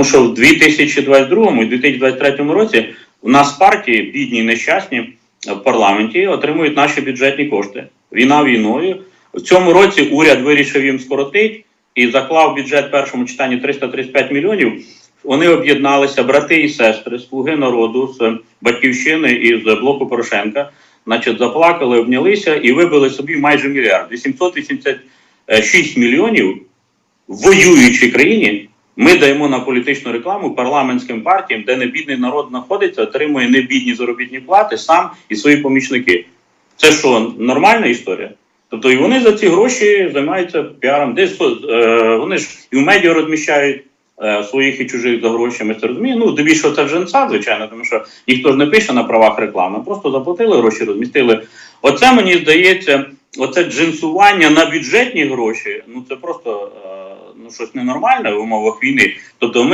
Тому що в 2022 і 2023 році у нас партії, бідні і нещасні, в парламенті отримують наші бюджетні кошти. Війна війною. В цьому році уряд вирішив їм скоротити і заклав бюджет в першому читанні 335 мільйонів. Вони об'єдналися, брати і сестри, слуги народу з батьківщини і з блоку Порошенка. Значить, заплакали, обнялися і вибили собі майже мільярд. 886 мільйонів в воюючій країні ми даємо на політичну рекламу парламентським партіям, де небідний народ знаходиться, отримує небідні заробітні плати сам і свої помічники. Це що, нормальна історія? Тобто і вони за ці гроші займаються піаром. Десь е, вони ж і в медіа розміщають е, своїх і чужих за гроші. Ми це розуміємо. Ну, здебільшого це вже НСА, звичайно, тому що ніхто ж не пише на правах реклами, просто заплатили гроші, розмістили. Оце мені здається, оце джинсування на бюджетні гроші. Ну це просто е, ну щось ненормальне в умовах війни. Тобто ми